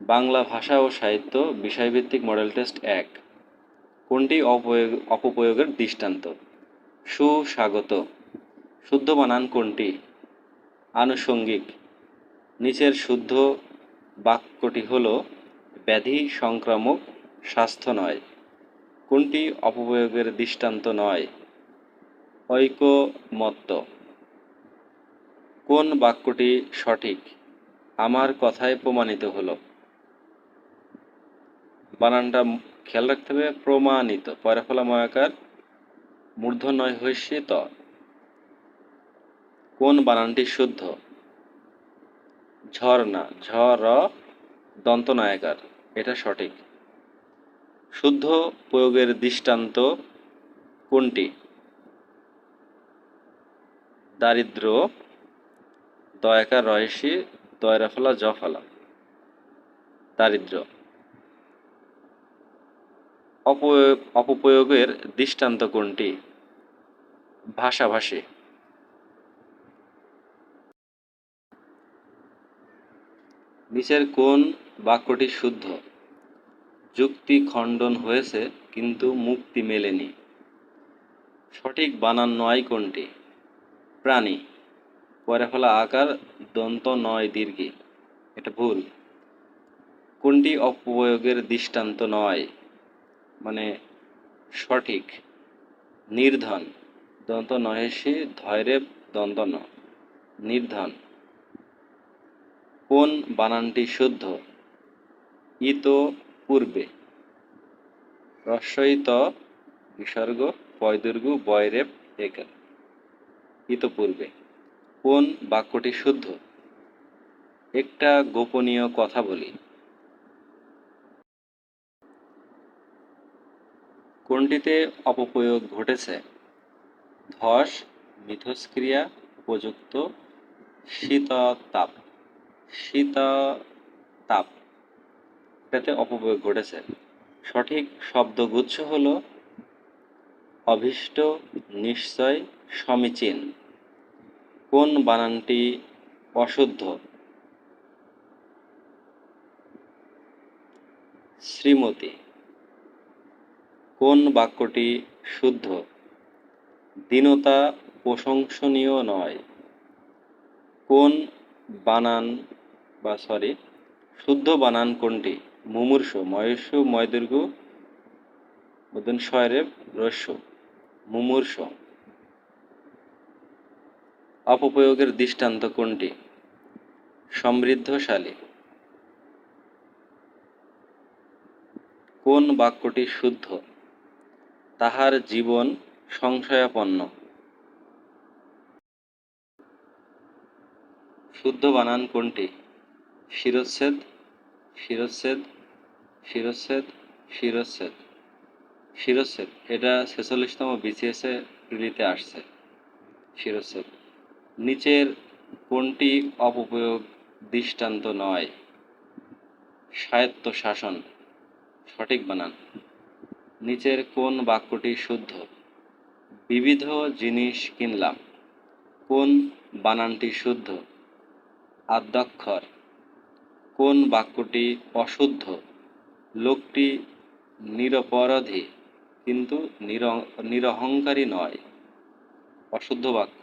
বাংলা ভাষা ও সাহিত্য বিষয়ভিত্তিক মডেল টেস্ট এক। কোনটি অপয়োগ, অপপ্রয়োগের দৃষ্টান্ত? সুস্বাগত। শুদ্ধ বানান কোনটি? আনুষঙ্গিক। নিচের শুদ্ধ বাক্যটি হল ব্যাধি সংক্রামক স্বাস্থ্য নয়। কোনটি অপপ্রয়োগের দৃষ্টান্ত নয়? ঐকমত্য। কোন বাক্যটি সঠিক? আমার কথায় প্রমাণিত হলো। বানানটা খেয়াল রাখতে হবে, প্রমাণিত। পয়রাফলা ময়াকার মূর্ধন্যয় হইসি ত। কোন বানানটি শুদ্ধ? ঝর্ণা, ঝর দন্ত নায়কার এটা সঠিক। শুদ্ধ প্রয়োগের দৃষ্টান্ত কোনটি? দারিদ্র, দয়াকার রয়েসি দয়রাফলা, জফলা। দারিদ্র। অপপ্রয়োগের দৃষ্টান্ত কোনটি? ভাষাভাষী। নিচের কোন বাক্যটি শুদ্ধ? যুক্তি খণ্ডন হয়েছে, কিন্তু মুক্তি মেলেনি। সঠিক বানান নয় কোনটি? প্রাণী। পরে ফলা আকার, দন্ত, নয়, দীর্ঘি। এটা ভুল। কোনটি অপপ্রয়োগের দৃষ্টান্ত নয়? মানে সঠিক, নির্ধন, দন্ত নহেসি ধৈরে দন্ত ন, নির্ধন। কোন বানানটি শুদ্ধ? ইত পূর্বে। রস্বইত বিসর্গ, পয়দুর্গ, বয়রেপ, একার। ইতপূর্বে কোন বাক্যটি শুদ্ধ? একটা গোপনীয় কথা বলি। কোনটিতে অপপ্রয়োগ ঘটেছে। ধস, মিথস্ক্রিয়া, উপযুক্ত, শীততাপ। শীততাপ। এটাতে অপপ্রয়োগ ঘটেছে। সঠিক শব্দগুচ্ছ হল অভীষ্ট, নিশ্চয়, সমীচীন। কোন বানানটি অশুদ্ধ? শ্রীমতী। কোন বাক্যটি শুদ্ধ? দীনতা প্রশংসনীয় নয়। কোন বানান বা সরি শুদ্ধ বানান কোনটি? মুমূর্ষ ময়স্য ময়দীর্ঘ উদ্দিন শয়রেব রস্য মুমূর্ষ। অপপ্রয়োগের দৃষ্টান্ত কোনটি? সমৃদ্ধশালী। কোন বাক্যটি শুদ্ধ? তাহার জীবন সংশয়াপন্ন। শুদ্ধ বানান কোনটি? শিরচ্ছেদ শিরচ্ছেদ শিরচ্ছেদ শিরচ্ছেদ। শিরচ্ছেদ, এটা ছেচল্লিশতম বিসিএসে প্রিলিতে আসছে। শিরচ্ছেদ, নিচের কোনটি অপপ্রয়োগ দৃষ্টান্ত নয়? স্বায়ত্ত শাসন সঠিক বানান। নিচের কোন বাক্যটি শুদ্ধ? বিবিধ জিনিস কিনলাম। কোন বানানটি শুদ্ধ? আদ্যাক্ষর। কোন বাক্যটি অশুদ্ধ? লোকটি নিরপরাধী, কিন্তু নিরহংকারী নয়। অশুদ্ধ বাক্য।